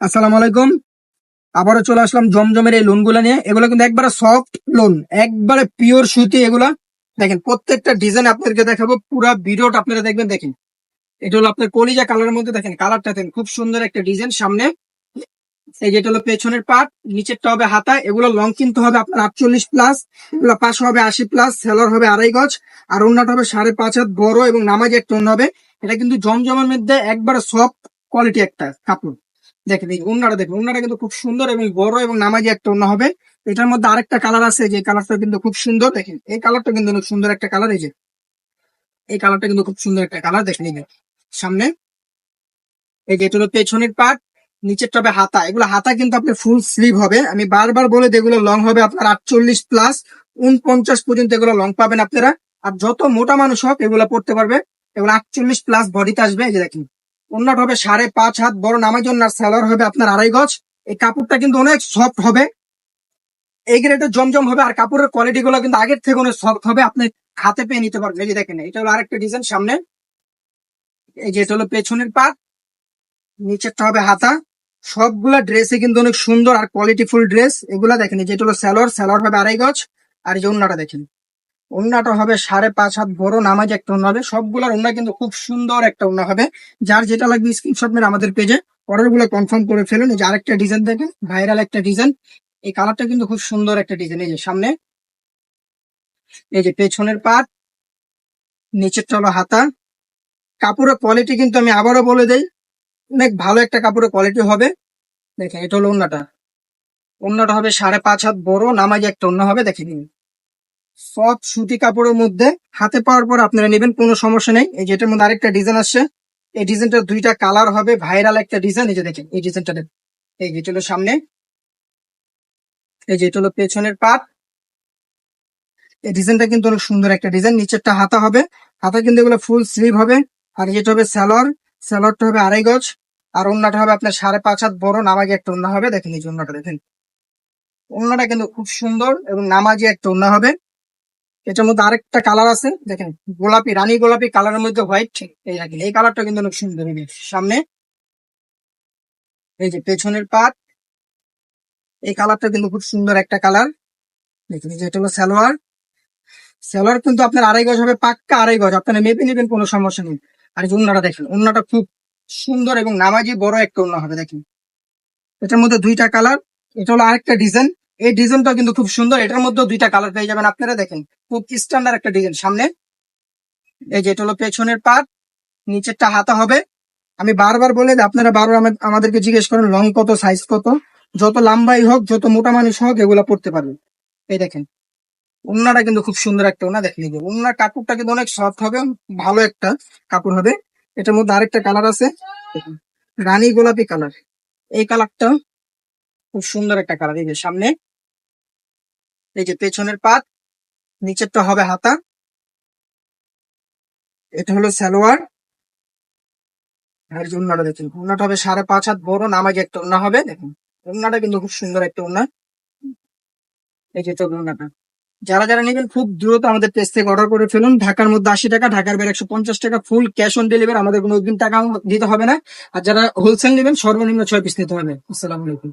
আসসালামু আলাইকুম। আবারও চলে আসলাম জমজমের এই লোনগুলো নিয়ে। এগুলো কিন্তু একবারে সফট লোন একবারে পিওর সুতি এগুলা। দেখেন, প্রত্যেকটা ডিজাইন আপনাদেরকে দেখাবো, পুরো ভিডিওটা আপনারা দেখবেন, দেখেন। এটা হলো আপনার কলিজা কালারের মধ্যে, দেখেন কালারটা দেখেন, খুব সুন্দর একটা ডিজাইন সামনে। এই যেটা হলো পেছনের পাট নিচেরটা হবে হাতা, এগুলো লং কিন্তু হবে আপনার আটচল্লিশ প্লাস এগুলো পাঁচশো হবে আশি প্লাস সেলর হবে আড়াই গজ, আর অন্যটা হবে সাড়ে পাঁচ হাত বড় এবং নামাজ একটা অন্য হবে। এটা কিন্তু জমজমের মধ্যে একবারে সফট কোয়ালিটি একটা কাপড়। দেখেন, এই উন্নাটা দেখেন, উন্নাটা কিন্তু খুব সুন্দর এবং বড় এবং নামাজি একটা অন্য হবে। এটার মধ্যে আরেকটা কালার আছে, যে কালারটা কিন্তু খুব সুন্দর। দেখেন, এই কালারটা কিন্তু অনেক সুন্দর একটা কালার এই যে। এই কালারটা কিন্তু খুব সুন্দর একটা কালার দেখেন সামনে, এই যে, এটা হলো পেছনের পাট নিচের হবে হাতা। এগুলো হাতা কিন্তু আপনার ফুল স্লিভ হবে। আমি বারবার বলে এগুলো লং হবে আপনার আটচল্লিশ প্লাস উনপঞ্চাশ পর্যন্ত এগুলো লং পাবেন আপনারা। আর যত মোটা মানুষ হোক, এগুলো পড়তে পারবে। এগুলো আটচল্লিশ প্লাস বডিতে আসবে, এই যে দেখেন। অন্যটা হবে, সাড়ে পাঁচ হাত বড় নামার জন্য আর স্যালোয়ার হবে আপনার আড়াই গজ। এই কাপড়টা কিন্তু অনেক সফট হবে। এই গ্রেডের জমজম হবে আর কাপড়ের কোয়ালিটি গুলো কিন্তু আগের থেকে অনেক সফট হবে। আপনি হাতে পেয়ে নিতে পারবেন। এই যে দেখেন, এটা হলো আরেকটা ডিজাইন সামনে। এই যে এটা হলো পেছনের পাট, নিচেরটা হবে হাতা। সবগুলা ড্রেসে কিন্তু অনেক সুন্দর আর কোয়ালিটিফুল ড্রেস এগুলা দেখেন যেটা হলো স্যালোয়ার স্যালোয়ার হবে আড়াই গজ। আর যে অন্যটা দেখেন। অন্যটা হবে সাড়ে পাঁচ হাত বড়, নামাজ একটা অন্য হবে। সবগুলার অন্য কিন্তু খুব সুন্দর একটা অন্য হবে। যার যেটা লাগবে স্ক্রিনশট মেরে আমাদের পেজে অর্ডারগুলো কনফার্ম করে ফেলুন। এই যে আরেকটা ডিজাইন দেখেন ভাইরাল একটা ডিজাইন এই কালারটা কিন্তু খুব সুন্দর একটা ডিজাইন এই যে সামনে। এই যে পেছনের পাট নিচেরটা হলো হাতা। কাপড়ের কোয়ালিটি কিন্তু আমি আবারও বলে দেই, অনেক ভালো একটা কাপড়ের কোয়ালিটি হবে। দেখেন, এটা হলো অন্যটা অন্যটা হবে সাড়ে পাঁচ হাত বড়, নামাজ একটা অন্য হবে। দেখে নিন। সফট সুতি কাপড়ের মধ্যে হাতে পাওয়ার পর আপনারা নেবেন, কোনো সমস্যা নেই। এই যেটার মধ্যে আরেকটা ডিজাইন আসছে। এই ডিজাইনটার দুইটা কালার হবে, ভাইরাল একটা ডিজাইন। এই যে দেখেন, এই ডিজাইনটা এই যেটা হলো সামনে। এই যেটা হলো পেছনের পাট। এই ডিজাইনটা কিন্তু অনেক সুন্দর একটা ডিজাইন। নিচেরটা হাতা হবে। হাতা কিন্তু এগুলো ফুল স্লিভ হবে। আর যেটা হবে স্যালোয়ার। স্যালোয়ারটা হবে আড়াই গজ। আর অন্যটা হবে আপনার সাড়ে পাঁচ হাত বড়। নামাজি একটা অন্য হবে। দেখেন এই যে অন্যটা দেখেন। অন্যটা কিন্তু খুব সুন্দর এবং নামাজি একটা অন্য হবে। এটার মধ্যে আরেকটা কালার আছে, দেখেন, গোলাপি, রানী গোলাপি কালারের মধ্যে হোয়াইট এই দেখেন এই কালারটা কিন্তু অনেক সুন্দর সামনে। এই যে পেছনের পাট এই কালারটা কিন্তু খুব সুন্দর একটা কালার দেখুন এটা হলো সালোয়ার। সালোয়ার কিন্তু আপনার আড়াই গজ হবে, পাক্কা আড়াই গজ, আপনারা মেপে নেবেন, কোনো সমস্যা নেই। আর এই উন্নাটা দেখেন উন্নাটা খুব সুন্দর এবং নামাজি বড় একটা উন্না হবে, দেখেন। এটার মধ্যে দুইটা কালার এটা হলো আরেকটা ডিজাইন এই ডিজাইনটা কিন্তু খুব সুন্দর। এটার মধ্যে দুইটা কালার পেয়ে যাবেন আপনারা, দেখেন। খুব স্ট্যান্ডার্ড একটা ডিজাইন সামনে। এই যে এটা হলো পেছনের পাট, নিচেরটা হাতা হবে। আমি বারবার বলে আপনারা বারবার আমা- আমাদেরকে জিজ্ঞেস করেন লং কত সাইজ কত? যত লম্বাই হোক, যত মোটা মানুষ হোক, এগুলা পড়তে পারবে। এই দেখেন। উন্নাটা কিন্তু খুব সুন্দর একটা উন্না দেখে নিবে উন্নার কাপড়টা কিন্তু অনেক সফট হবে, ভালো একটা কাপড় হবে। এটার মধ্যে আরেকটা কালার আছে। রানী গোলাপি কালার। এই কালারটা খুব সুন্দর একটা কালার, এই যে সামনে। এই যে পেছনের পাত, নিচেরটা হবে হাতা। এটা হলো সালোয়ার। আর উন্নাটা দেখুন উন্নাটা হবে সাড়ে পাঁচ হাত বড় নামাজি একটা উন্না হবে, দেখুন উন্নাটা কিন্তু খুব সুন্দর একটা উন্না এই যে চোখ উন্নাটা যারা যারা নেবেন, খুব দ্রুত আমাদের পেজ থেকে অর্ডার করে ফেলুন। ঢাকার মধ্যে আশি টাকা, ঢাকার বাইরে একশো পঞ্চাশ টাকা ফুল ক্যাশ অন ডেলিভারি আমাদের কোনো দিন টাকা দিতে হবে না। আর যারা হোলসেল নেবেন, সর্বনিম্ন ছয় পিস নিতে হবে। আসসালামু আলাইকুম।